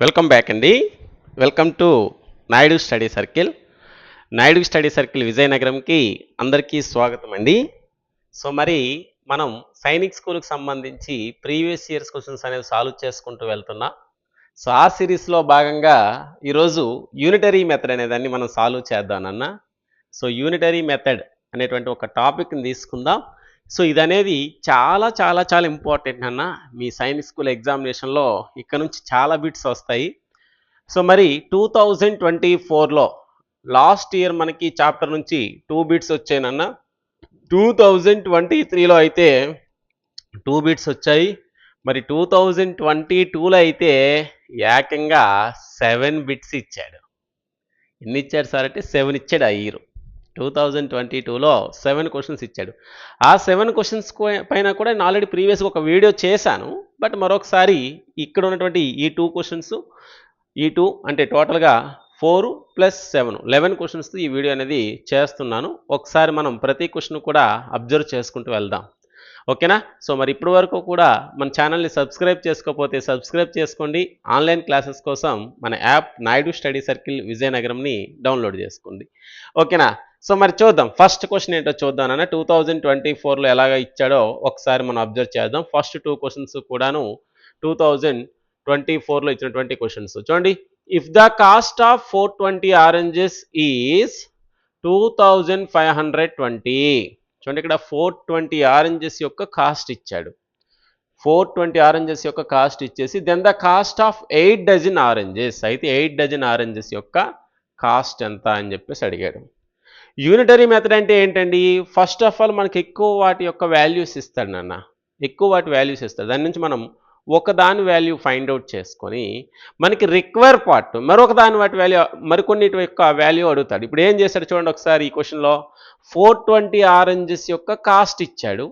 Welcome back అండి welcome to Naidu study circle Naidu study circle విజయనగరంకి అందరికీ స్వాగతం అండి సో మరి మనం సైనిక్ స్కూల్కి సంబంధించి ప్రీవియస్ ఇయర్స్ క్వశ్చన్స్ అనేవి సాల్వ్ చేసుకుంటూ వెళ్తున్నాం. సో ఆ సిరీస్లో భాగంగా ఈరోజు యూనిటరీ మెథడ్ అనేదాన్ని మనం సాల్వ్ చేద్దామన్న సో యూనిటరీ మెథడ్ అనేటువంటి ఒక టాపిక్ని తీసుకుందాం. సో ఇది అనేది చాలా చాలా చాలా ఇంపార్టెంట్ అన్న మీ సైన్స్ స్కూల్ ఎగ్జామినేషన్లో ఇక్కడ నుంచి చాలా బిట్స్ వస్తాయి. సో మరి టూ థౌజండ్ ట్వంటీ ఫోర్లో లాస్ట్ ఇయర్ మనకి చాప్టర్ నుంచి టూ బిట్స్ వచ్చాయినన్న టూ థౌజండ్ ట్వంటీ త్రీలో అయితే టూ బిట్స్ వచ్చాయి. మరి టూ థౌజండ్ ట్వంటీ టూలో అయితే ఏకంగా సెవెన్ బిట్స్ ఇచ్చాడు. ఎన్ని ఇచ్చాడు సార్ అంటే సెవెన్ ఇచ్చాడు ఆ ఇయర్ టూ థౌజండ్ ట్వంటీ టూలో సెవెన్ క్వశ్చన్స్ ఇచ్చాడు. ఆ సెవెన్ క్వశ్చన్స్ పైన కూడా నేను ఆల్రెడీ ప్రీవియస్గా ఒక వీడియో చేశాను. బట్ మరొకసారి ఇక్కడ ఉన్నటువంటి ఈ టూ క్వశ్చన్స్ ఈ టూ అంటే టోటల్గా ఫోర్ ప్లస్ సెవెన్ లెవెన్ క్వశ్చన్స్తో ఈ వీడియో అనేది చేస్తున్నాను. ఒకసారి మనం ప్రతి క్వశ్చన్ కూడా అబ్జర్వ్ చేసుకుంటూ వెళ్దాం. ఓకేనా? సో మరి ఇప్పటి వరకు కూడా మన ఛానల్ని సబ్స్క్రైబ్ చేసుకోకపోతే సబ్స్క్రైబ్ చేసుకోండి. ఆన్లైన్ క్లాసెస్ కోసం మన యాప్ నాయుడు స్టడీ సర్కిల్ విజయనగరంని డౌన్లోడ్ చేసుకోండి. ఓకేనా? సో మరి చూద్దాం. ఫస్ట్ క్వశ్చన్ ఏంటో చూద్దాం అన్న టూ థౌజండ్ ట్వంటీ ఫోర్లో ఎలాగ ఇచ్చాడో ఒకసారి మనం అబ్జర్వ్ చేద్దాం. ఫస్ట్ టూ క్వశ్చన్స్ కూడాను టూ థౌజండ్ ట్వంటీ ఫోర్లో ఇచ్చినటువంటి క్వశ్చన్స్ చూడండి. If the cost of four twenty oranges is two thousand five hundred twenty చూడండి ఇక్కడ ఫోర్ ట్వంటీ ఆరెంజెస్ యొక్క కాస్ట్ ఇచ్చాడు. ఫోర్ ట్వంటీ ఆరెంజెస్ యొక్క కాస్ట్ ఇచ్చేసి then the cost of eight dozen oranges అయితే ఎయిట్ డజన్ ఆరెంజెస్ యొక్క cost ఎంత అని చెప్పేసి అడిగాడు. యూనిటరీ మెథడ్ అంటే ఏంటండి? ఫస్ట్ ఆఫ్ ఆల్ మనకి ఎక్కువ వాటి యొక్క వాల్యూస్ ఇస్తాడు నాన్న. ఎక్కువ వాటి వాల్యూస్ ఇస్తాడు. దాని నుంచి మనం ఒకదాని వాల్యూ ఫైండ్ అవుట్ చేసుకొని మనకి రిక్వైర్ పార్ట్ మరొక దాని వాటి వాల్యూ మరికొన్ని యొక్క వాల్యూ అడుగుతాడు. ఇప్పుడు ఏం చేశాడు చూడండి ఒకసారి ఈ క్వశ్చన్లో ఫోర్ ట్వంటీ ఆరెంజెస్ యొక్క కాస్ట్ ఇచ్చాడు.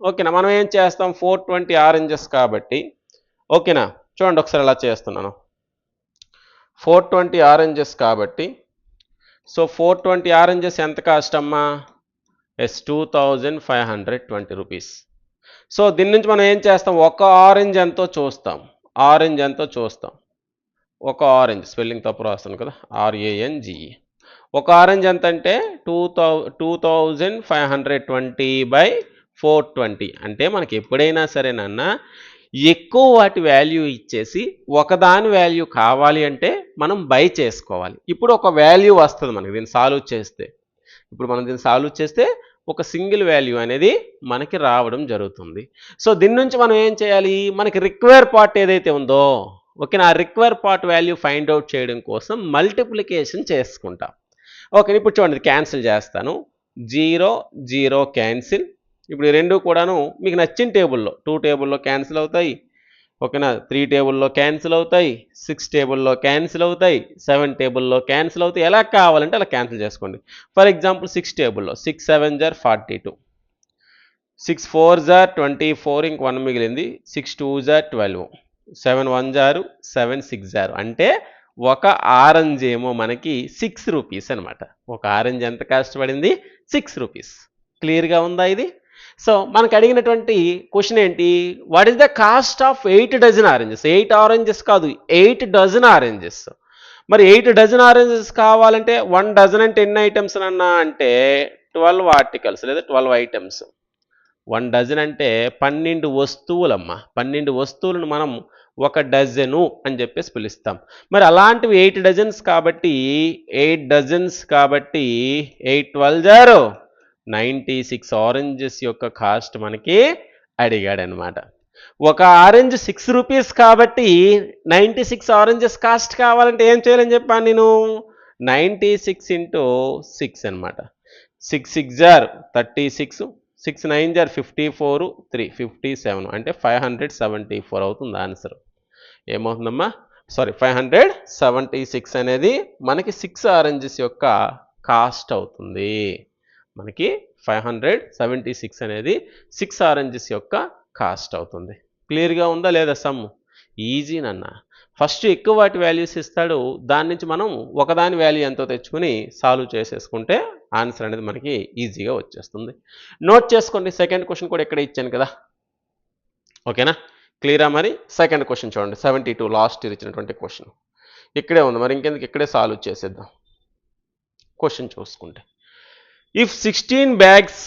ఓకేనా? మనం ఏం చేస్తాం? ఫోర్ ట్వంటీ ఆరెంజెస్ కాబట్టి. ఓకేనా? చూడండి ఒకసారి అలా చేస్తున్నాను. ఫోర్ ట్వంటీ ఆరెంజెస్ కాబట్టి సో ఫోర్ ట్వంటీ ఆరెంజెస్ ఎంత కాస్ట్ అమ్మా yes two thousand five hundred twenty rupees so దీని నుంచి మనం ఏం చేస్తాం? ఒక ఆరెంజ్ ఎంతో చూస్తాం. ఆరెంజ్ ఎంతో చూస్తాం. ఒక ఆరెంజ్ స్పెల్లింగ్ తప్పు రాస్తాను కదా? ఆర్ఏఎన్జిఈ ఒక ఆరెంజ్ ఎంత అంటే two thou two thousand five hundred twenty by four twenty అంటే మనకి ఎప్పుడైనా సరేనన్నా ఎక్కువ వాటి వాల్యూ ఇచ్చేసి ఒకదాని వాల్యూ కావాలి అంటే మనం బై చేసుకోవాలి. ఇప్పుడు ఒక వాల్యూ వస్తుంది మనకి దీన్ని సాల్వ్ చేస్తే. ఇప్పుడు మనం దీన్ని సాల్వ్ చేస్తే ఒక సింగిల్ వాల్యూ అనేది మనకి రావడం జరుగుతుంది. సో దీని నుంచి మనం ఏం చేయాలి? మనకి రిక్వైర్ పార్ట్ ఏదైతే ఉందో ఓకే నా require part value find out చేయడం కోసం మల్టిప్లికేషన్ చేసుకుంటాం. ఓకే ఇప్పుడు చూడండి క్యాన్సిల్ చేస్తాను. జీరో జీరో క్యాన్సిల్ ఇప్పుడు ఈ రెండు కూడాను మీకు నచ్చిన టేబుల్లో టూ టేబుల్లో క్యాన్సిల్ అవుతాయి. ఓకేనా? త్రీ టేబుల్లో క్యాన్సిల్ అవుతాయి సిక్స్ టేబుల్లో క్యాన్సిల్ అవుతాయి సెవెన్ టేబుల్లో క్యాన్సిల్ అవుతాయి. ఎలా కావాలంటే అలా క్యాన్సిల్ చేసుకోండి. ఫర్ ఎగ్జాంపుల్ సిక్స్ టేబుల్లో six seven jar forty two. Six four jar twenty four ఇంక వన్ మిగిలింది. సిక్స్ టూ జార్ ట్వెల్వ్. సెవెన్ వన్ జారు సెవెన్ సిక్స్ జారు. అంటే ఒక ఆరెంజ్ ఏమో మనకి సిక్స్ రూపీస్ అనమాట ఒక ఆరెంజ్ ఎంత కష్టపడింది? Six rupees. క్లియర్గా ఉందా ఇది? సో మనకు అడిగినటువంటి క్వశ్చన్ ఏంటి? What is the cost of eight dozen oranges eight oranges కాదు ఎయిట్ డజన్ ఆరెంజెస్ మరి ఎయిట్ డజన్ ఆరెంజెస్ కావాలంటే వన్ డజన్ అంటే ఎన్ని ఐటమ్స్ అన్నా అంటే ట్వెల్వ్ ఆర్టికల్స్ లేదా ట్వెల్వ్ ఐటమ్స్ వన్ డజన్ అంటే పన్నెండు వస్తువులమ్మా. పన్నెండు వస్తువులను మనం ఒక డజను అని చెప్పేసి పిలుస్తాం. మరి అలాంటివి ఎయిట్ డజన్స్ కాబట్టి ఎయిట్ డజన్స్ కాబట్టి ఎయిట్ ట్వెల్వ్ జారు నైంటీ సిక్స్ ఆరెంజెస్ యొక్క కాస్ట్ మనకి అడిగాడనమాట. ఒక ఆరెంజ్ సిక్స్ రూపీస్ కాబట్టి నైంటీ సిక్స్ ఆరెంజెస్ కాస్ట్ కావాలంటే ఏం చేయాలని చెప్పాను నేను? నైంటీ సిక్స్ ఇంటూ సిక్స్ అనమాట. సిక్స్ సిక్స్ జార్ thirty six six nine jar fifty four three fifty seven అంటే ఫైవ్ హండ్రెడ్ సెవెంటీ ఫోర్ అవుతుంది answer. ఏమవుతుందమ్మా? Sorry five hundred seventy six అనేది మనకి సిక్స్ ఆరెంజెస్ యొక్క కాస్ట్ అవుతుంది. మనకి ఫైవ్ హండ్రెడ్ సెవెంటీ సిక్స్ అనేది సిక్స్ ఆరెంజెస్ యొక్క కాస్ట్ అవుతుంది. క్లియర్గా ఉందా లేదా సమ్? ఈజీనన్న ఫస్ట్ ఎక్కువ వాటి వాల్యూస్ ఇస్తాడు. దాని నుంచి మనం ఒకదాని వాల్యూ ఎంతో తెచ్చుకుని సాల్వ్ చేసేసుకుంటే ఆన్సర్ అనేది మనకి ఈజీగా వచ్చేస్తుంది. నోట్ చేసుకోండి. సెకండ్ క్వశ్చన్ కూడా ఇక్కడ ఇచ్చాను కదా. ఓకేనా? క్లియరా మరి? సెకండ్ క్వశ్చన్ చూడండి. సెవెంటీ టూ లాస్ట్ ఇయర్ ఇచ్చినటువంటి క్వశ్చన్. ఇక్కడే ఉంది. మరి ఇంకెందుకు? ఇక్కడే సాల్వ్ చేసేద్దాం. క్వశ్చన్ చూసుకుంటే. ఇఫ్ సిక్స్టీన్ బ్యాగ్స్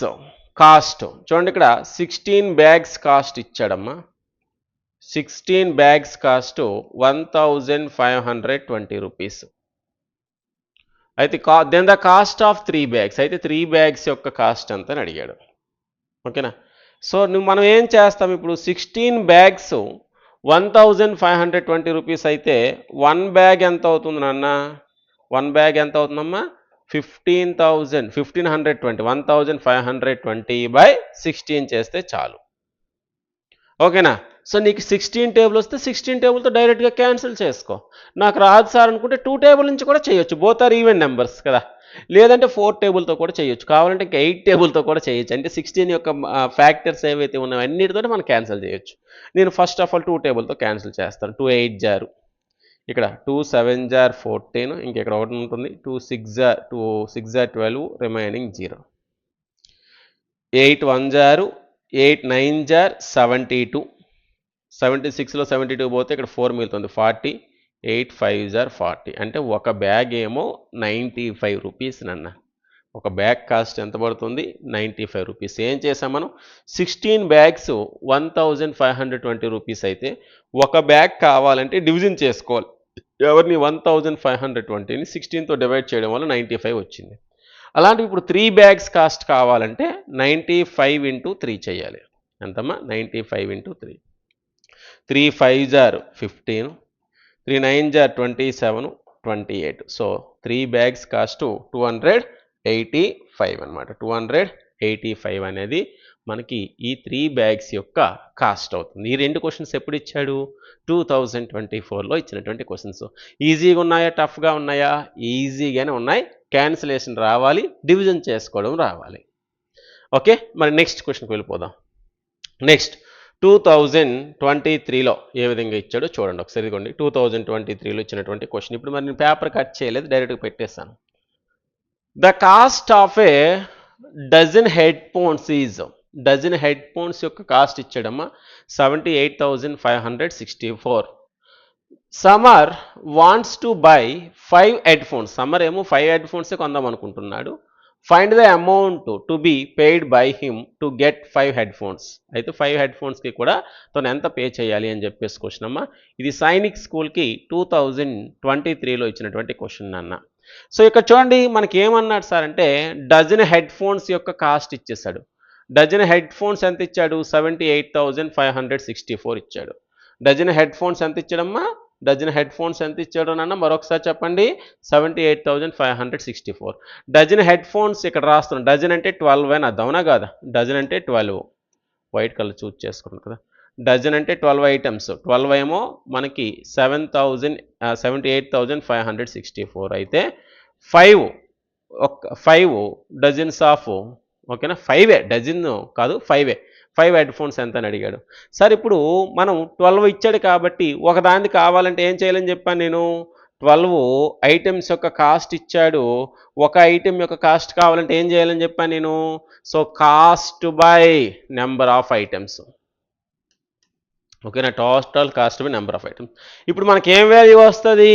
కాస్ట్ చూడండి ఇక్కడ sixteen bags cost ఇచ్చాడమ్మా. Sixteen bags cost one thousand five hundred twenty rupees అయితే కా then the cost of three bags అయితే త్రీ బ్యాగ్స్ యొక్క కాస్ట్ ఎంత అని అడిగాడు. ఓకేనా? సో నువ్వు మనం ఏం చేస్తాం ఇప్పుడు? Sixteen bags one thousand five hundred twenty rupees అయితే వన్ బ్యాగ్ ఎంత అవుతుంది నాన్న? వన్ బ్యాగ్ ఎంత అవుతుందమ్మా? Fifteen thousand fifteen hundred twenty one thousand five hundred twenty by sixteen చేస్తే చాలు. ఓకేనా? సో నీకు సిక్స్టీన్ టేబుల్ వస్తే సిక్స్టీన్ టేబుల్తో డైరెక్ట్గా క్యాన్సిల్ చేసుకో. నాకు రాదు సార్ అనుకుంటే టూ టేబుల్ నుంచి కూడా చేయొచ్చు. బోత్ ఆర్ ఈవెన్ నెంబర్స్ కదా. లేదంటే ఫోర్ టేబుల్తో కూడా చేయొచ్చు. కావాలంటే ఇంకా ఎయిట్ టేబుల్తో కూడా చేయొచ్చు. అంటే సిక్స్టీన్ యొక్క ఫ్యాక్టర్స్ ఏవైతే ఉన్నాయో అన్నిటితో మనం క్యాన్సిల్ చేయొచ్చు. నేను ఫస్ట్ ఆఫ్ ఆల్ టూ టేబుల్తో క్యాన్సిల్ చేస్తాను. టూ ఎయిట్ జారు. ఇక్కడ టూ సెవెన్ జార్ ఫోర్టీన్ ఇంకెక్కడ ఒకటి ఉంటుంది. టూ సిక్స్ జార్ two six jar twelve remaining zero eight one జారు ఎయిట్ నైన్ జార్ సెవెంటీ టూ సెవెంటీ సిక్స్లో సెవెంటీ టూ పోతే ఇక్కడ ఫోర్ మిగులుతుంది. ఫార్టీ ఎయిట్ ఫైవ్ జార్ ఫార్టీ అంటే ఒక బ్యాగ్ ఏమో నైంటీ ఫైవ్ రూపీస్ నన్న. ఒక బ్యాగ్ కాస్ట్ ఎంత పడుతుంది? నైంటీ ఫైవ్ రూపీస్ ఏం చేసాం మనం? Sixteen bags one thousand five hundred twenty rupees అయితే ఒక బ్యాగ్ కావాలంటే డివిజన్ చేసుకోవాలి. ఎవరిని వన్ థౌజండ్ ఫైవ్ హండ్రెడ్ ట్వంటీని సిక్స్టీన్తో డివైడ్ చేయడం వల్ల నైంటీ ఫైవ్ వచ్చింది. అలాంటివి ఇప్పుడు త్రీ బ్యాగ్స్ కాస్ట్ కావాలంటే నైంటీ ఫైవ్ ఇంటూ త్రీ చేయాలి. ఎంతమ్మా? Ninety five into three three five jar fifteen three nine jar twenty seven twenty eight so three bags cost two hundred eighty five అనమాట. Two hundred eighty five అనేది మనకి ఈ three bags యొక్క cost అవుతుంది. ఈ రెండు క్వశ్చన్స్ ఎప్పుడు ఇచ్చాడు? టూ థౌజండ్ ట్వంటీ ఫోర్లో ఇచ్చినటువంటి క్వశ్చన్స్ ఈజీగా ఉన్నాయా? టఫ్గా ఉన్నాయా? ఈజీగానే ఉన్నాయి. క్యాన్సిలేషన్ రావాలి. డివిజన్ చేసుకోవడం రావాలి. ఓకే మరి నెక్స్ట్ క్వశ్చన్కి వెళ్ళిపోదాం. నెక్స్ట్ టూ థౌజండ్ ట్వంటీ త్రీలో ఏ విధంగా ఇచ్చాడో చూడండి ఒకసారి ఇదిగోండి. టూ థౌజండ్ ట్వంటీ త్రీలో ఇచ్చినటువంటి క్వశ్చన్ ఇప్పుడు మరి నేను పేపర్ కట్ చేయలేదు డైరెక్ట్గా పెట్టేస్తాను the cost of a dozen headphones is dozen headphones యొక్క cost ఇచ్చాడమ్మా seventy eight thousand five hundred sixty four Samar wants to buy five headphones Samar ఏమో ఫైవ్ హెడ్ ఫోన్సే కొందాం అనుకుంటున్నాడు. Find the amount to be paid by him to get five headphones అయితే five హెడ్ ఫోన్స్కి కూడా తను ఎంత పే చేయాలి అని చెప్పేసి క్వశ్చన్ అమ్మా. ఇది సైనిక్ స్కూల్కి టూ థౌజండ్ ట్వంటీ త్రీలో ఇచ్చినటువంటి క్వశ్చన్ అన్న సో ఇక్కడ చూడండి మనకి ఏమన్నాడు సార్ అంటే డజన్ హెడ్ ఫోన్స్ యొక్క కాస్ట్ ఇచ్చేసాడు డజన్ హెడ్ ఫోన్స్ ఎంత ఇచ్చాడు? Seventy eight thousand five hundred sixty four ఇచ్చాడు. డజన్ హెడ్ ఫోన్స్ ఎంత ఇచ్చాడమ్మా? డజన్ హెడ్ ఫోన్స్ ఎంత ఇచ్చాడు నాన్న? మరొకసారి చెప్పండి. Seventy eight thousand five hundred sixty four. Dozen headphones ఇక్కడ రాస్తున్నాం. డజన్ అంటే ట్వెల్వ్ అని అర్థమనా కాదా? డజన్ అంటే ట్వెల్వ్. వైట్ కలర్ చూజ్ చేసుకున్నాం కదా. డజన్ అంటే ట్వెల్వ్ ఐటమ్స్. ట్వెల్వ్ ఏమో మనకి seven thousand seventy eight thousand five hundred sixty four. అయితే ఫైవ్ ఒక ఫైవ్ డజన్స్ ఆఫ్ ఓకేనా? ఫైవే డజన్ కాదు ఫైవే ఫైవ్ హెడ్ ఫోన్స్ ఎంత అని అడిగాడు. సార్ ఇప్పుడు మనం ట్వెల్వ్ ఇచ్చాడు కాబట్టి ఒకదానికి కావాలంటే ఏం చేయాలని చెప్పాను నేను? ట్వెల్వ్ ఐటమ్స్ యొక్క కాస్ట్ ఇచ్చాడు. ఒక ఐటెం యొక్క కాస్ట్ కావాలంటే ఏం చేయాలని చెప్పాను నేను? So cost by number of items ఓకేనా? Total cost by number of items ఇప్పుడు మనకి ఏం వాల్యూ వస్తుంది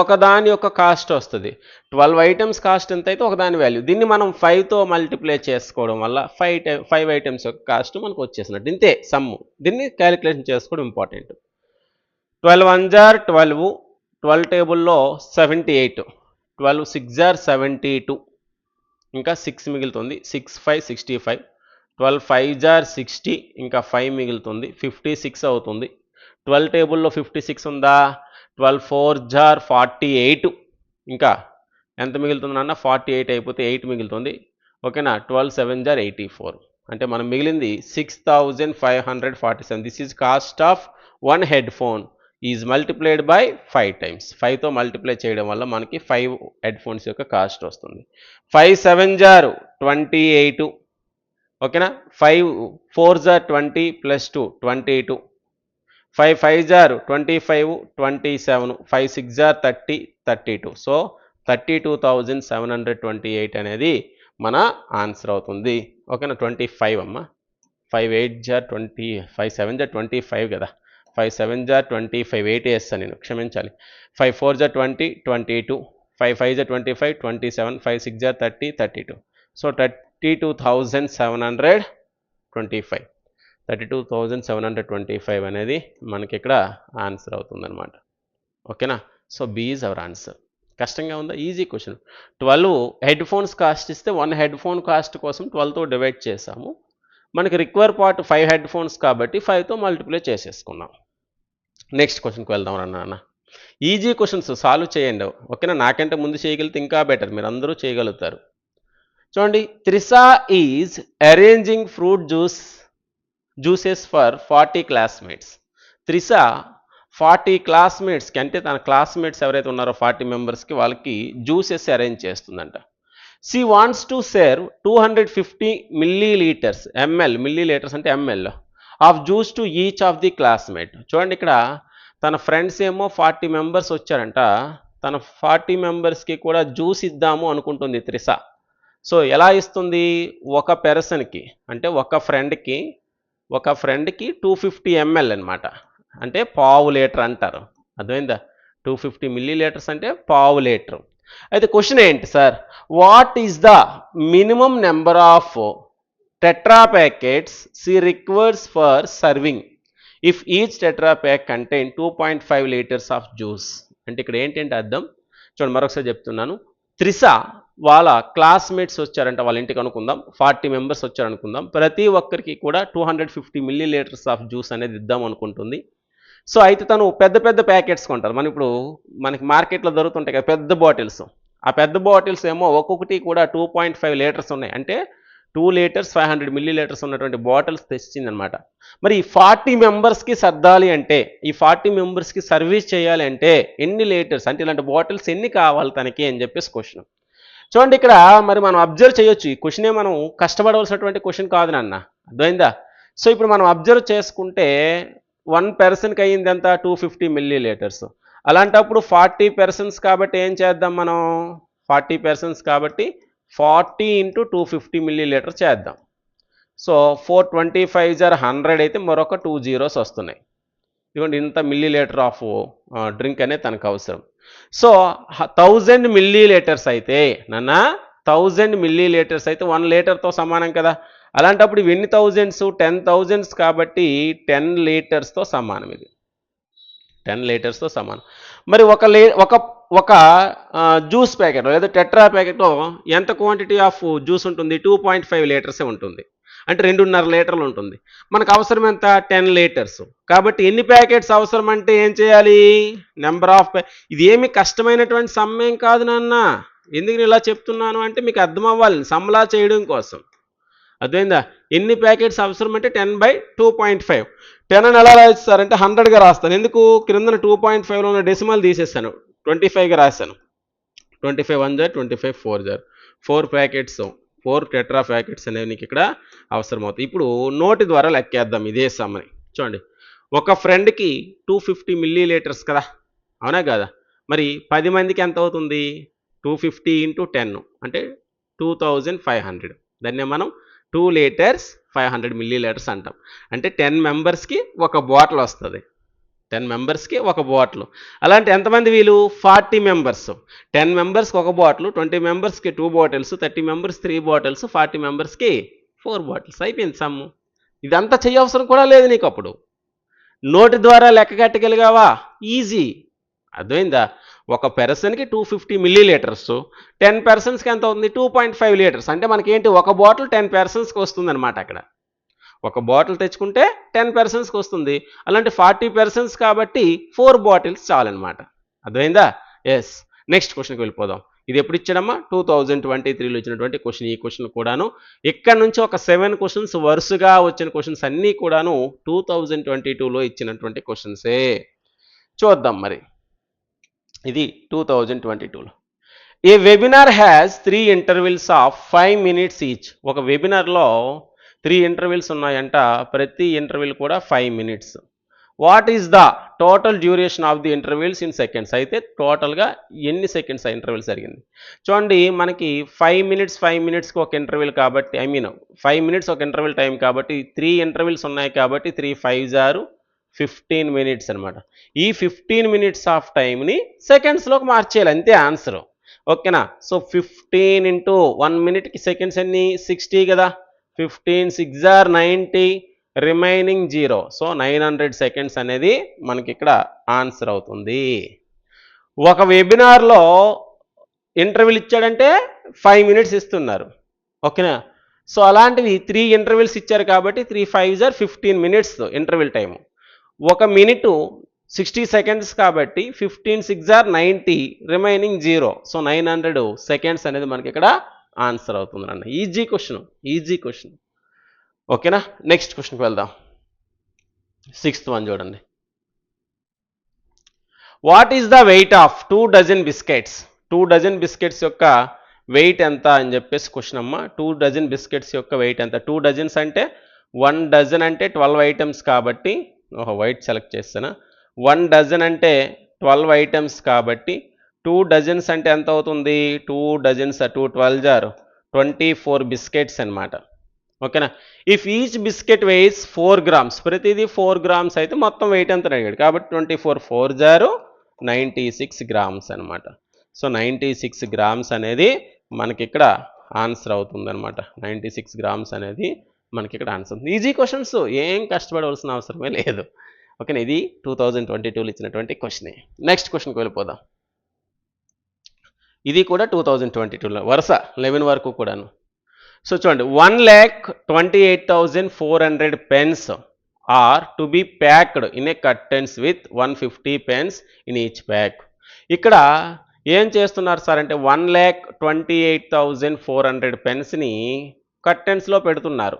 ఒకదాని యొక్క కాస్ట్ వస్తుంది. ట్వెల్వ్ ఐటమ్స్ కాస్ట్ ఎంత అయితే ఒకదాని వాల్యూ దీన్ని మనం ఫైవ్తో మల్టిప్లై చేసుకోవడం వల్ల ఫైవ్ ఫైవ్ ఐటమ్స్ యొక్క కాస్ట్ మనకు వచ్చేసినట్టు. ఇంతే సమ్ము దీన్ని క్యాలిక్యులేషన్ చేసుకోవడం ఇంపార్టెంట్ ట్వెల్వ్ వన్ జార్ ట్వెల్వ్ ట్వెల్వ్ టేబుల్లో seventy eight twelve six jar seventy two ఇంకా సిక్స్ మిగులుతుంది. Six five sixty five twelve five jar sixty ఇంకా ఫైవ్ మిగులుతుంది ఫిఫ్టీ సిక్స్ అవుతుంది. ట్వెల్వ్ టేబుల్లో ఫిఫ్టీ సిక్స్ ఉందా? ట్వెల్వ్ ఫోర్ జార్ ఫార్టీ ఎయిట్ ఇంకా ఎంత మిగులుతుంది ఫార్టీ ఎయిట్ అయిపోతే ఎయిట్ మిగులుతుంది. ఓకేనా? ట్వెల్వ్ సెవెన్ జార్ ఎయిటీ ఫోర్. అంటే మనం మిగిలింది six thousand five hundred forty seven. This is cost of one headphone is multiplied by five times ఫైవ్తో multiply చేయడం వల్ల మనకి ఫైవ్ హెడ్ ఫోన్స్ యొక్క కాస్ట్ వస్తుంది. ఫైవ్ సెవెన్ జార్ ట్వంటీ ఎయిట్ ఓకేనా? Five four jar twenty plus two twenty two five five jar twenty five twenty seven five six jar thirty thirty two so thirty two thousand seven hundred twenty eight అనేది మన answer అవుతుంది. ఓకేనా? Twenty five అమ్మ. Five eight జార్ twenty five seven జార్ twenty five కదా. Five seven జార్ twenty five eight వేస్తాను నేను క్షమించాలి. Five four jar twenty twenty two five five jar twenty five twenty seven five six jar thirty thirty two so thirty two thousand seven hundred twenty five thirty two thousand seven hundred twenty five అనేది మనకి ఇక్కడ answer అవుతుందన్నమాట. ఓకేనా? So B is our answer కష్టంగా ఉందా? Easy question twelve headphones cost ఇస్తే one headphone cost కోసం ట్వెల్వ్తో డివైడ్ చేసాము మనకి require part five headphones కాబట్టి ఫైవ్తో మల్టిప్లై చేసేసుకున్నాం. నెక్స్ట్ క్వశ్చన్కి వెళ్దాం అన్న ఈజీ క్వశ్చన్స్ సాల్వ్ చేయండి. ఓకేనా? నాకంటే ముందు చేయగలిగితే ఇంకా బెటర్ మీరు అందరూ చేయగలుగుతారు. చూడండి Trisha is arranging fruit juice juices for forty classmates Trisha forty క్లాస్మేట్స్కి అంటే తన క్లాస్మేట్స్ ఎవరైతే ఉన్నారో ఫార్టీ మెంబర్స్కి వాళ్ళకి జ్యూసెస్ అరేంజ్ చేస్తుందంట. She wants to serve two hundred fifty millilitres ML millilitres అంటే ML of juice to each of the classmate చూడండి ఇక్కడ తన ఫ్రెండ్స్ ఏమో ఫార్టీ మెంబర్స్ వచ్చారంట. తన ఫార్టీ మెంబర్స్కి కూడా జ్యూస్ ఇద్దాము అనుకుంటుంది త్రిస సో ఎలా ఇస్తుంది? ఒక పెర్సన్కి అంటే ఒక ఫ్రెండ్కి ఒక ఫ్రెండ్కి టూ ఫిఫ్టీ ఎంఎల్ అనమాట అంటే పావు లీటర్ అంటారు. అర్థమైందా? టూ ఫిఫ్టీ మిల్లీ లీటర్స్ అంటే పావు లీటర్. అయితే క్వశ్చన్ ఏంటి sir what is the minimum number of tetra packets she requires for serving if each tetra pack contain two point five litres of juice అంటే ఇక్కడ ఏంటంటే అర్థం? చూడండి మరొకసారి చెప్తున్నాను. త్రిస వాళ్ళ క్లాస్మేట్స్ వచ్చారంట వాళ్ళ ఇంటికి అనుకుందాం. ఫార్టీ మెంబర్స్ వచ్చారనుకుందాం. ప్రతి ఒక్కరికి కూడా two hundred fifty millilitres of juice అనేది ఇద్దాం అనుకుంటుంది. సో అయితే తను పెద్ద పెద్ద ప్యాకెట్స్ కొంటారు. మనం ఇప్పుడు మనకి మార్కెట్లో దొరుకుతుంటాయి కదా పెద్ద బాటిల్స్. ఆ పెద్ద బాటిల్స్ ఏమో ఒక్కొక్కటి కూడా టూ పాయింట్ ఫైవ్ లీటర్స్ ఉన్నాయి. అంటే two litres five hundred millilitres ఉన్నటువంటి బాటిల్స్ తెచ్చిందనమాట. మరి ఈ ఫార్టీ మెంబర్స్కి సర్దాలి అంటే ఈ ఫార్టీ మెంబర్స్కి సర్వీస్ చేయాలి అంటే ఎన్ని లీటర్స్? అంటే ఇలాంటి బాటిల్స్ ఎన్ని కావాలి తనకి అని చెప్పేసి క్వశ్చన్ చూడండి ఇక్కడ మరి మనం అబ్జర్వ్ చేయొచ్చు. ఈ క్వశ్చనే మనం కష్టపడవలసినటువంటి క్వశ్చన్ కాదు నాన్న. అర్థమైందా? సో ఇప్పుడు మనం అబ్జర్వ్ చేసుకుంటే వన్ పర్సన్కి అయ్యింది ఎంత? టూ ఫిఫ్టీ మిల్లీ లీటర్స్ అలాంటప్పుడు ఫార్టీ పర్సన్స్ కాబట్టి ఏం చేద్దాం మనం? ఫార్టీ పర్సన్స్ కాబట్టి forty into two fifty millilitre చేద్దాం. సో ఫోర్ ట్వంటీ ఫైవ్ జర్ హండ్రెడ్ అయితే మరొక టూ జీరోస్ వస్తున్నాయి. ఇదిగోండి ఇంత మిల్లీ లీటర్ ఆఫ్ డ్రింక్ అనేది తనకు అవసరం. సో థౌజండ్ మిల్లీ లీటర్స్ అయితే నాన్న థౌజండ్ మిల్లీ లీటర్స్ అయితే వన్ లీటర్తో సమానం కదా. అలాంటప్పుడు ఇవి ఎన్ని థౌజండ్స్? టెన్ థౌజండ్స్ కాబట్టి టెన్ లీటర్స్తో సమానం ఇది. టెన్ లీటర్స్తో సమానం. మరి ఒక లీ ఒక ఒక జ్యూస్ ప్యాకెట్ లేదా టెట్రా ప్యాకెట్లో ఎంత క్వాంటిటీ ఆఫ్ జ్యూస్ ఉంటుంది? టూ పాయింట్ ఫైవ్ లీటర్సే ఉంటుంది. అంటే రెండున్నర లీటర్లు ఉంటుంది. మనకు అవసరం ఎంత టెన్ లీటర్స్. కాబట్టి ఎన్ని ప్యాకెట్స్ అవసరం అంటే ఏం చేయాలి? నెంబర్ ఆఫ్ ఇది ఏమి కష్టమైనటువంటి సమ్మేం కాదు నాన్న. ఎందుకు నేను ఇలా చెప్తున్నాను అంటే మీకు అర్థం అవ్వాలి సమ్లా చేయడం కోసం. అర్థమైందా? ఎన్ని ప్యాకెట్స్ అవసరం అంటే ten by two point five. Ten అని ఎలా రాస్తారంటే హండ్రెడ్గా రాస్తాను. ఎందుకు? క్రిందన టూ పాయింట్ ఫైవ్లో ఉన్న డెసిమల్ తీసేస్తాను. ట్వంటీ ఫైవ్గా రాశాను ట్వంటీ ఫైవ్ వన్ జార్ twenty five four jar. Four packets. Four tetra packets అనేవి నీకు ఇక్కడ అవసరమవుతాయి. ఇప్పుడు నోటి ద్వారా లెక్కేద్దాం ఇదే సమ్మని చూడండి. ఒక ఫ్రెండ్కి టూ ఫిఫ్టీ మిల్లీ లీటర్స్ కదా? అవునా కదా? మరి పది మందికి ఎంత అవుతుంది? Two fifty into ten. అంటే టూ థౌజండ్ ఫైవ్ హండ్రెడ్. దాన్ని మనం two litres five hundred millilitres అంటాం. అంటే టెన్ మెంబర్స్కి ఒక బాటిల్ వస్తుంది. టెన్ మెంబర్స్కి ఒక బాటిల్. అలాంటి ఎంతమంది వీళ్ళు? Forty members. టెన్ మెంబర్స్కి ఒక బాటిల్ ట్వంటీ మెంబర్స్కి two bottles thirty members three bottles forty మెంబర్స్కి ఫోర్ బాటిల్స్. అయిపోయింది సమ్ము. ఇదంతా చేయవసరం కూడా లేదు నీకు అప్పుడు. నోటి ద్వారా లెక్క కట్టగలిగావా? ఈజీ. అర్థమైందా? ఒక పెర్సన్కి two fifty millilitres ten పెర్సన్స్కి ఎంత అవుతుంది? Two point five litres. అంటే మనకేంటి? ఒక బాటిల్ టెన్ పర్సన్స్కి వస్తుందన్నమాట అక్కడ. ఒక బాటిల్ తెచ్చుకుంటే టెన్ పర్సన్స్కి వస్తుంది. అలాంటి ఫార్టీ పర్సన్స్ కాబట్టి ఫోర్ బాటిల్స్ చాలన్నమాట. అర్థమైందా? ఎస్ నెక్స్ట్ క్వశ్చన్కి వెళ్ళిపోదాం. ఇది ఎప్పుడు ఇచ్చాడమ్మా? టూ థౌజండ్ ట్వంటీ త్రీలో ఇచ్చినటువంటి క్వశ్చన్ ఈ క్వశ్చన్ కూడాను ఇక్కడ నుంచి ఒక సెవెన్ క్వశ్చన్స్ వరుసగా వచ్చిన క్వశ్చన్స్ అన్నీ కూడాను టూ థౌజండ్ ట్వంటీ టూలో ఇచ్చినటువంటి క్వశ్చన్సే చూద్దాం మరి. ఇది టూ థౌజండ్ ట్వంటీ టూలో. A webinar has three intervals of five minutes each ఒక వెబినార్లో త్రీ ఇంటర్వెల్స్ ఉన్నాయంట. ప్రతి ఇంటర్వెల్ కూడా five minutes. What is the total duration of the intervals in seconds అయితే టోటల్గా ఎన్ని సెకండ్స్ ఆ ఇంటర్వెల్ జరిగింది? చూడండి మనకి ఫైవ్ మినిట్స్ ఫైవ్ మినిట్స్కి ఒక ఇంటర్వెల్ కాబట్టి ఐ మీన్ ఫైవ్ మినిట్స్ ఒక ఇంటర్వెల్ టైం కాబట్టి త్రీ ఇంటర్వెల్స్ ఉన్నాయి కాబట్టి త్రీ ఫైవ్ జారు ఫిఫ్టీన్ మినిట్స్ అనమాట ఈ ఫిఫ్టీన్ మినిట్స్ ఆఫ్ టైంని సెకండ్స్లోకి మార్చేయాలి. అంతే ఆన్సర్. ఓకేనా? సో ఫిఫ్టీన్ ఇంటూ వన్ మినిట్కి సెకండ్స్ ఎన్ని? సిక్స్టీ కదా? Fifteen six are ninety remaining zero. So nine hundred seconds అనేది మనకి ఇక్కడ ఆన్సర్ అవుతుంది. ఒక వెబినార్లో ఇంటర్వ్యూలు ఇచ్చాడంటే ఫైవ్ మినిట్స్ ఇస్తున్నారు. ఓకేనా? సో అలాంటివి త్రీ ఇంటర్వ్యూల్స్ ఇచ్చారు కాబట్టి three five are fifteen minutes interval time ఒక మినిట్ సిక్స్టీ సెకండ్స్ కాబట్టి fifteen six are ninety remaining zero. So nine hundred seconds అనేది మనకి ఇక్కడ ఆన్సర్ అవుతుంది అన్న ఈజీ క్వశ్చన్ ఈజీ క్వశ్చన్. ఓకేనా? నెక్స్ట్ క్వశ్చన్కి వెళ్దాం. సిక్స్త్ వన్ చూడండి. What is the weight of two dozen biscuits two dozen biscuits యొక్క వెయిట్ ఎంత అని చెప్పేసి క్వశ్చన్ అమ్మ. టూ డజన్ బిస్కెట్స్ యొక్క వెయిట్ ఎంత? టూ డజన్స్ అంటే వన్ డజన్ అంటే ట్వెల్వ్ ఐటమ్స్ కాబట్టి ఓహో వైట్ సెలెక్ట్ చేస్తానా వన్ డజన్ అంటే ట్వెల్వ్ ఐటమ్స్ కాబట్టి టూ డజన్స్ అంటే ఎంత అవుతుంది? Two dozens two twelve are. Twenty four biscuits అనమాట ఓకేనా? If each biscuit weights four grams ప్రతిదీ ఫోర్ గ్రామ్స్ అయితే మొత్తం వెయిట్ ఎంత అడిగాడు కాబట్టి twenty four four are ninety six grams అనమాట సో నైంటీ సిక్స్ గ్రామ్స్ అనేది మనకి ఇక్కడ ఆన్సర్ అవుతుంది అనమాట నైంటీ సిక్స్ గ్రామ్స్ అనేది మనకి ఇక్కడ ఆన్సర్ ఈజీ క్వశ్చన్స్ ఏం కష్టపడవలసిన అవసరమే లేదు. ఓకేనా? ఇది టూ థౌజండ్ ట్వంటీ టూలో ఇచ్చినటువంటి క్వశ్చన్ నెక్స్ట్ క్వశ్చన్కి వెళ్ళిపోదాం. ఇది కూడా టూ థౌజండ్ ట్వంటీ టూలో వరుస లెవెన్ వరకు కూడాను. సో చూడండి one lakh twenty eight thousand four hundred pens are to be packed in a cartons with one fifty pens in each pack ఇక్కడ ఏం చేస్తున్నారు సార్ అంటే one lakh twenty eight thousand four hundred పెన్స్ని కర్టెన్స్లో పెడుతున్నారు.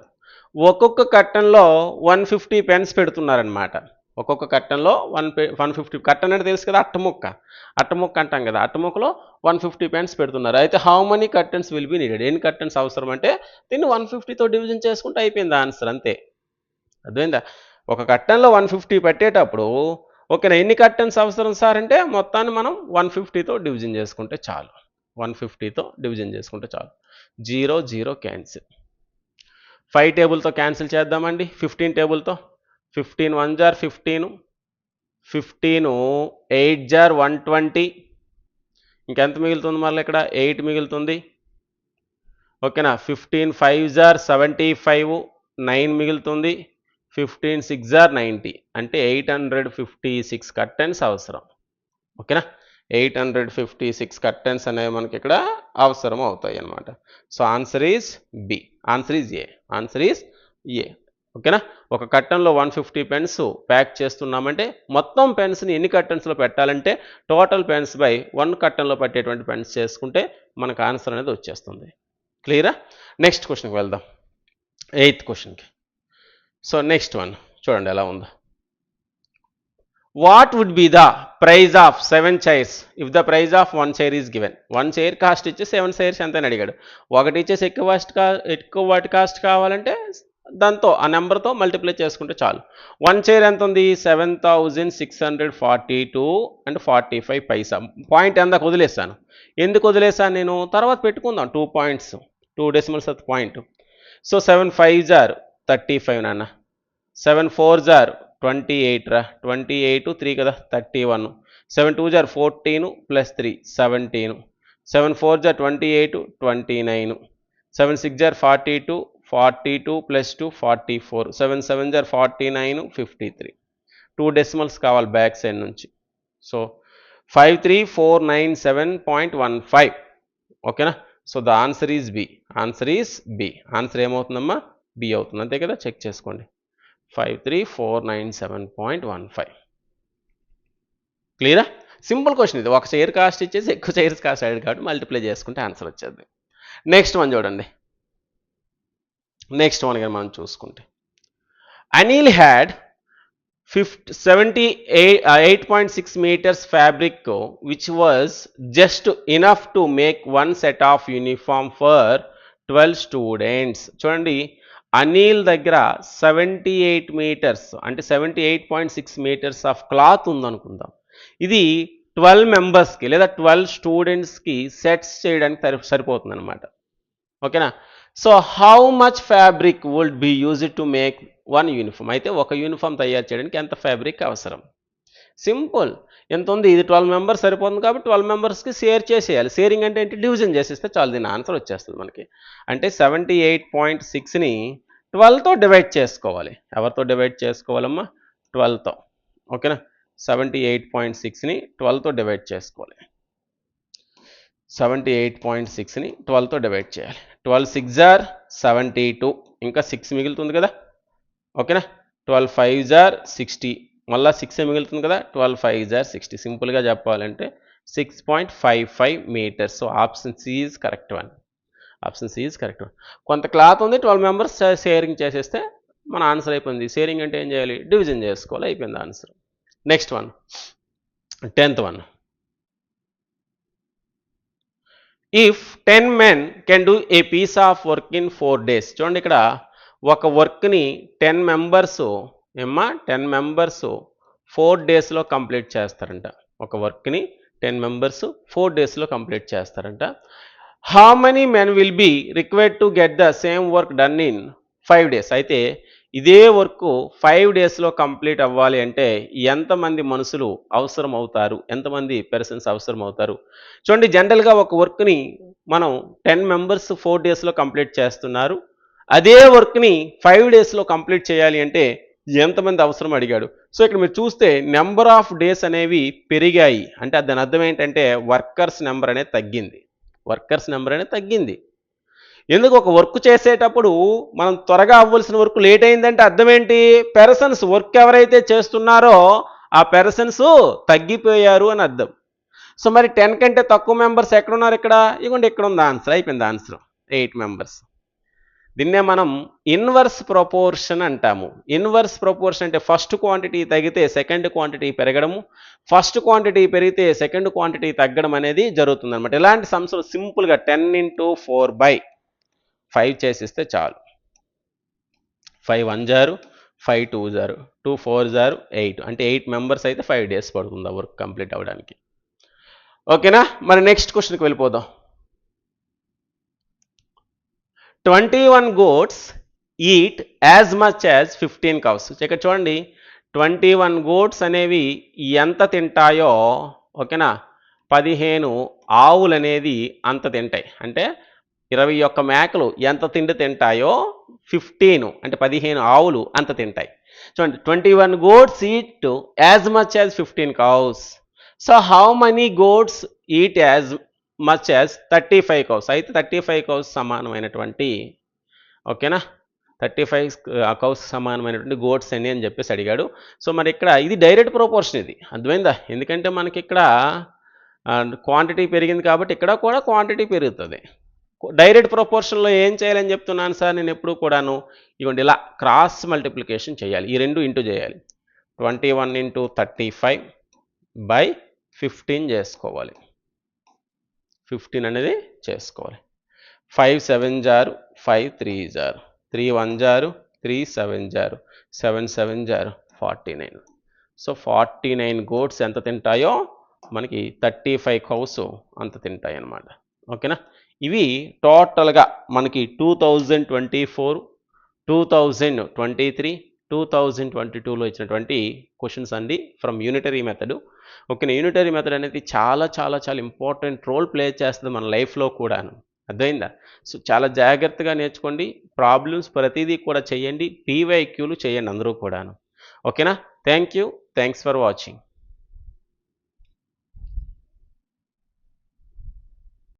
ఒక్కొక్క కర్టన్లో one fifty pens పెడుతున్నారనమాట ఒక్కొక్క కట్టంలో వన్ వన్ ఫిఫ్టీ కట్టన్ అంటే తెలుసు కదా అట్టముక్క అట్టముక్క అంటాం కదా అట్టముక్కలో వన్ ఫిఫ్టీ ప్యాంట్స్ పెడుతున్నారు. అయితే how many cartons will be needed ఎన్ని కర్టన్స్ అవసరం అంటే దీన్ని వన్ ఫిఫ్టీతో డివిజన్ చేసుకుంటే అయిపోయింది ఆన్సర్ అంతే. అర్థమైందా? ఒక కట్టన్లో వన్ ఫిఫ్టీ పెట్టేటప్పుడు ఓకేనా ఎన్ని కర్టన్స్ అవసరం సార్ అంటే మొత్తాన్ని మనం వన్ ఫిఫ్టీతో డివిజన్ చేసుకుంటే చాలు. వన్ ఫిఫ్టీతో డివిజన్ చేసుకుంటే చాలు. జీరో జీరో క్యాన్సిల్ ఫైవ్ టేబుల్తో క్యాన్సిల్ చేద్దామండి fifteen టేబుల్తో fifteen one are fifteen fifteen eight are one twenty. ఇంకెంత మిగులుతుంది మళ్ళీ ఇక్కడ? ఎయిట్ మిగులుతుంది. ఓకేనా? Fifteen five are seventy five nine మిగులుతుంది. Fifteen six are ninety. అంటే eight hundred fifty six cartons అవసరం. ఓకేనా? Eight hundred fifty six cartons అనేవి మనకి ఇక్కడ అవసరం అవుతాయి అన్నమాట. So answer is B. Answer is A. Answer is A. ఓకేనా? ఒక కట్టన్లో వన్ ఫిఫ్టీ పెన్స్ ప్యాక్ చేస్తున్నామంటే మొత్తం పెన్స్ని ఎన్ని కట్టన్స్లో పెట్టాలంటే టోటల్ పెన్స్ బై వన్ కట్టన్లో పట్టేటువంటి పెన్స్ చేసుకుంటే మనకు ఆన్సర్ అనేది వచ్చేస్తుంది. క్లియరా? నెక్స్ట్ క్వశ్చన్కి వెళ్దాం. ఎయిత్ క్వశ్చన్కి. So next one. చూడండి ఎలా ఉందో. What would be the price of seven chairs? If the price of one chair is given. One chair cost ఇచ్చి సెవెన్ చైర్స్ ఎంత అని అడిగాడు. ఒకటి ఇచ్చేసి ఎక్కువ కాస్ట్ ఎక్కువ వాటి కాస్ట్ కావాలంటే దాంతో ఆ నెంబర్తో మల్టిప్లై చేసుకుంటే చాలు. వన్ చైర్ ఎంత ఉంది seven thousand six hundred forty two and forty five paisa. Point ఎందాక వదిలేసాను ఎందుకు వదిలేసాను నేను? తర్వాత పెట్టుకుందాం. Two points. Two decimals at point. So seven five are. Thirty five నాన్న. Seven four are. Twenty eight రా. ట్వంటీ ఎయిట్ త్రీ కదా. Thirty one. Seven two are fourteen plus three. Seventeen. Seven four are twenty eight. Twenty nine. Seven six are forty two forty two plus two forty four. Seven seven are forty nine fifty three. Two decimals కావాలి back side నుంచి. So five three four nine seven point one five ఓకేనా so the answer is B answer is B answer ఏమవుతుందమ్మా? B అవుతుంది. అంతే కదా? Check చేసుకోండి. Five three four nine seven point one five క్లియరా simple question ఇది. ఒక chair cost ఇచ్చేసి ఎక్కువ చైర్స్ కాస్ట్ అయ్యాడు కాబట్టి మల్టిప్లై చేసుకుంటే ఆన్సర్ వచ్చేది. నెక్స్ట్ వన్ చూడండి. నెక్స్ట్ వన్ కానీ మనం చూసుకుంటే. Anil had fifty seventy eight eight point six meters fabric which was just enough to make one set of uniform for twelve students చూడండి అనిల్ దగ్గర సెవెంటీ ఎయిట్ మీటర్స్ అంటే seventy eight point six meters of cloth ఉందనుకుందాం. ఇది twelve మెంబర్స్కి లేదా twelve స్టూడెంట్స్కి sets చేయడానికి సరి సరిపోతుంది అనమాట ఓకేనా? So how much fabric would be use to make one uniform అయితే ఒక యూనిఫామ్ తయారు చేయడానికి ఎంత ఫ్యాబ్రిక్ అవసరం? సింపుల్ ఎంత ఉంది? ఇది ట్వెల్వ్ మెంబర్స్ సరిపోతుంది కాబట్టి ట్వెల్వ్ మెంబర్స్కి షేర్ చేసేయాలి. షేరింగ్ అంటే ఏంటి? డివిజన్ చేసేస్తే చాలు దీని ఆన్సర్ వచ్చేస్తుంది మనకి. అంటే సెవెంటీ ఎయిట్ పాయింట్ సిక్స్ని ట్వెల్వ్తో డివైడ్ చేసుకోవాలి. ఎవరితో డివైడ్ చేసుకోవాలమ్మా? ట్వెల్వ్తో ఓకేనా సెవెంటీ ఎయిట్ పాయింట్ సిక్స్ని ట్వెల్వ్తో డివైడ్ చేసుకోవాలి. సెవెంటీ ఎయిట్ పాయింట్ సిక్స్ని ట్వెల్వ్తో డివైడ్ చేయాలి. Twelve six are seventy two. ఇంకా సిక్స్ మిగులుతుంది కదా? ఓకేనా? Twelve five are sixty. మళ్ళీ సిక్స్ మిగులుతుంది కదా? Twelve five are sixty. సింపుల్గా చెప్పాలంటే six point five five meters. So option C is correct one. Option C is correct one. కొంత క్లాత్ ఉంది ట్వెల్వ్ మెంబర్స్ షేరింగ్ చేసేస్తే మన ఆన్సర్ అయిపోయింది. షేరింగ్ అంటే ఏం చేయాలి? డివిజన్ చేసుకోవాలి. అయిపోయింది answer. Next one. Tenth one. If ten men can do a piece of work in four days చూడండి ఇక్కడ ఒక వర్క్ని టెన్ మెంబర్స్ ఏమ్మా? టెన్ మెంబర్స్ ఫోర్ డేస్లో కంప్లీట్ చేస్తారంట. ఒక వర్క్ని టెన్ మెంబర్స్ ఫోర్ డేస్లో కంప్లీట్ చేస్తారంట. How many men will be required to get the same work done in five days అయితే ఇదే వర్క్ ఫైవ్ డేస్లో కంప్లీట్ అవ్వాలి అంటే ఎంతమంది మనుషులు అవసరం అవుతారు ఎంతమంది పర్సన్స్ అవసరం అవుతారు చూడండి జనరల్గా ఒక వర్క్ని మనం టెన్ మెంబర్స్ ఫోర్ డేస్లో కంప్లీట్ చేస్తున్నారు. అదే వర్క్ని ఫైవ్ డేస్లో కంప్లీట్ చేయాలి అంటే ఎంతమంది అవసరం అడిగాడు? సో ఇక్కడ మీరు చూస్తే నెంబర్ ఆఫ్ డేస్ అనేవి పెరిగాయి. అంటే దాని అర్థం ఏంటంటే వర్కర్స్ నెంబర్ అనేది తగ్గింది. వర్కర్స్ నెంబర్ అనేది తగ్గింది. ఎందుకు ఒక వర్క్ చేసేటప్పుడు మనం త్వరగా అవ్వాల్సిన వర్క్ లేట్ అయిందంటే అర్థం ఏంటి? పెర్సన్స్ వర్క్ ఎవరైతే చేస్తున్నారో ఆ పెర్సన్స్ తగ్గిపోయారు అని అర్థం. సో మరి టెన్ కంటే తక్కువ మెంబర్స్ ఎక్కడున్నారు ఇక్కడ? ఇవ్వండి ఇక్కడ ఉంది ఆన్సర్ అయిపోయింది ఆన్సర్ ఎయిట్ మెంబర్స్ దీన్నే మనం ఇన్వర్స్ ప్రపోర్షన్ అంటాము. ఇన్వర్స్ ప్రపోర్షన్ అంటే ఫస్ట్ క్వాంటిటీ తగ్గితే సెకండ్ క్వాంటిటీ పెరగడము. ఫస్ట్ క్వాంటిటీ పెరిగితే సెకండ్ క్వాంటిటీ తగ్గడం అనేది జరుగుతుంది అనమాట ఇలాంటి సంస్థలు సింపుల్గా ten into four by five చేసిస్తే చాలు. Five one are five two are two four are eight. అంటే ఎయిట్ మెంబర్స్ అయితే ఫైవ్ డేస్ పడుతుంది ఆ వర్క్ కంప్లీట్ అవ్వడానికి. ఓకేనా? మరి నెక్స్ట్ క్వశ్చన్కి వెళ్ళిపోదాం. Twenty one goats eat as much as fifteen cows ఇక్కడ చూడండి ట్వంటీ వన్ గోట్స్ అనేవి ఎంత తింటాయో ఓకేనా? పదిహేను ఆవులు అనేది అంత తింటాయి. అంటే ఇరవై ఒక్క మేకలు ఎంత తిండి తింటాయో ఫిఫ్టీన్ అంటే పదిహేను ఆవులు అంత తింటాయి. చూడండి twenty one goats eat as much as fifteen cows so how many goats eat as much as thirty five cows అయితే థర్టీ ఫైవ్ కౌస్ సమానమైనటువంటి ఓకేనా? థర్టీ ఫైవ్ కౌస్ సమానమైనటువంటి గోడ్స్ ఎన్ని అని చెప్పేసి అడిగాడు. సో మరి ఇక్కడ ఇది డైరెక్ట్ ప్రొపోర్షన్ ఇది. అర్థమైందా? ఎందుకంటే మనకి ఇక్కడ క్వాంటిటీ పెరిగింది కాబట్టి ఇక్కడ కూడా క్వాంటిటీ పెరుగుతుంది. డైరెక్ట్ ప్రొపోర్షన్లో ఏం చేయాలని చెప్తున్నాను సార్? నేను ఎప్పుడు కూడాను ఇవ్వండి ఇలా క్రాస్ మల్టిప్లికేషన్ చేయాలి. ఈ రెండు ఇంటూ చేయాలి. Twenty one into thirty five by fifteen చేసుకోవాలి. ఫిఫ్టీన్ అనేది చేసుకోవాలి. Five seven are five three are. Three one are three seven are. Seven seven are forty nine so forty nine goats ఎంత తింటాయో? మనకి థర్టీ ఫైవ్ కౌస్ అంత తింటాయి అన్నమాట ఓకేనా? ఇవి టోటల్గా మనకి two thousand twenty four two thousand twenty three two thousand twenty టూలో ఇచ్చినటువంటి క్వశ్చన్స్ అండి from unitary method. Okay unitary method అనేది చాలా చాలా చాలా ఇంపార్టెంట్ రోల్ ప్లే చేస్తుంది మన లైఫ్లో కూడాను. అర్థమైందా? సో చాలా జాగ్రత్తగా నేర్చుకోండి. ప్రాబ్లమ్స్ ప్రతిదీ కూడా చేయండి. పీవైక్యూలు చేయండి అందరూ కూడాను. ఓకేనా? Thank you thanks for watching.